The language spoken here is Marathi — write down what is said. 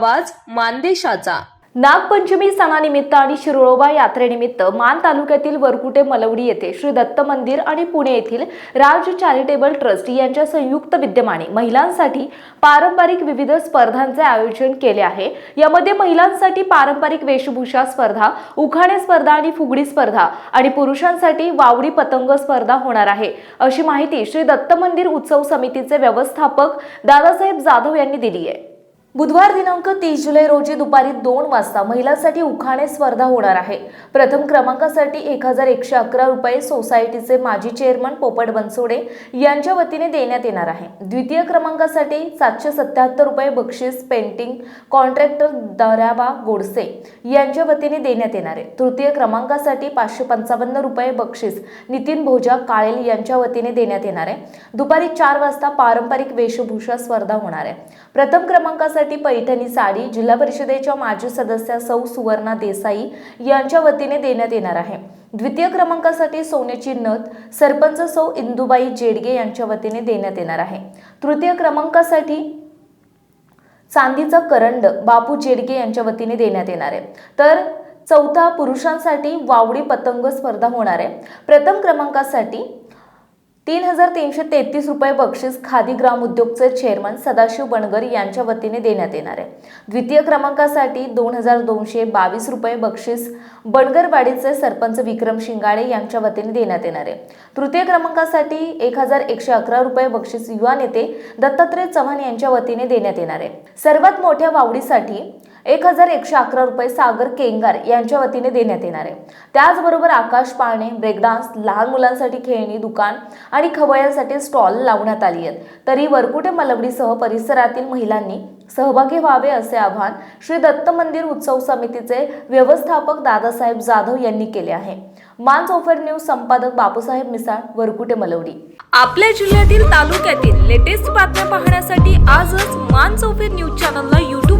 आवाज मानदेशाचा. नागपंचमी सणानिमित्त आणि शिरोळोबा यात्रेनिमित्त मान तालुक्यातील वरकुटे मलवडी येथे श्री दत्त मंदिर आणि पुणे येथील राज चॅरिटेबल ट्रस्ट यांच्या संयुक्त विद्यमाने महिलांसाठी पारंपरिक विविध स्पर्धांचे आयोजन केले आहे. यामध्ये महिलांसाठी पारंपरिक वेशभूषा स्पर्धा उखाणे स्पर्धा आणि फुगडी स्पर्धा आणि पुरुषांसाठी वावडी पतंग स्पर्धा होणार आहे. अशी माहिती श्री दत्त मंदिर उत्सव समितीचे व्यवस्थापक दादासाहेब जाधव यांनी दिली आहे. बुधवार दिनांक तीस जुलै रोजी दुपारी दोन वाजता महिलांसाठी उखाणे स्पर्धा होणार आहे. प्रथम क्रमांकासाठी एक हजार एकशे अकरा रुपये सोसायटीचे माजी चेअरमन पोपट बनसोडे यांच्या वतीने देण्यात येणार आहे. द्वितीय क्रमांकासाठी सातशे सत्याहत्तर रुपये बक्षीस पेंटिंग कॉन्ट्रॅक्टर दराबा गोडसे यांच्या वतीने देण्यात येणार आहे. तृतीय क्रमांकासाठी पाचशे पंचावन्न रुपये बक्षीस नितीन भोजा काळेल यांच्या वतीने देण्यात येणार आहे. दुपारी चार वाजता पारंपरिक वेशभूषा स्पर्धा होणार आहे. प्रथम क्रमांकासाठी पैठणी साडी जिल्हा परिषदेच्या माजी सदस्या सौ सुवर्णा देसाई यांच्या वतीने देण्यात येणार आहे. द्वितीय क्रमांकासाठी सोन्याची नथ सरपंच सौ इंदुबाई जेडगे यांच्या वतीने देण्यात येणार आहे. तृतीय क्रमांकासाठी चांदीचा करंड बापू जेडगे यांच्या वतीने देण्यात येणार आहे. तर चौथा पुरुषांसाठी वावडी पतंग स्पर्धा होणार आहे. प्रथम क्रमांकासाठी तीन हजार तीनशे तेहतीस रुपये बक्षीस खादी ग्राम उद्योगचे चेअरमन सदाशिव बनगर यांच्या वतीने देण्यात येणार आहे. द्वितीय क्रमांकासाठी दोन हजार दोनशे बावीस रुपये बक्षीस बनगरवाडीचे सरपंच विक्रम शिंगाडे यांच्या वतीने देण्यात येणार आहे. तृतीय क्रमांकासाठी एक हजार एकशे अकरा रुपये बक्षीस युवा नेते दत्तात्रय चव्हाण यांच्या वतीने देण्यात येणार आहे. सर्वात मोठ्या वावडीसाठी एक हजार एकशे अकरा रुपये सागर केंगार यांच्या वतीने देण्यात येणार आहे. त्याचबरोबर आकाश पाळणे ब्रेकडान्स लहान मुलांसाठी खेळणी दुकान आणि खवयांसाठी स्टॉल लावण्यात आली आहेत. तरी वरकुटे मलवडीसह परिसरातील महिलांनी सहभागी व्हावे असे आवाहन श्री दत्त मंदिर उत्सव समितीचे व्यवस्थापक दादासाहेब जाधव यांनी केले आहे. मान चौफर न्यूज संपादक बापूसाहेब मिसाळ वरकुटे मलवडी. आपल्या जिल्ह्यातील तालुक्यातील लेटेस्ट बातम्या पाहण्यासाठी आजच मान चौफेर न्यूज चॅनलला युट्यूब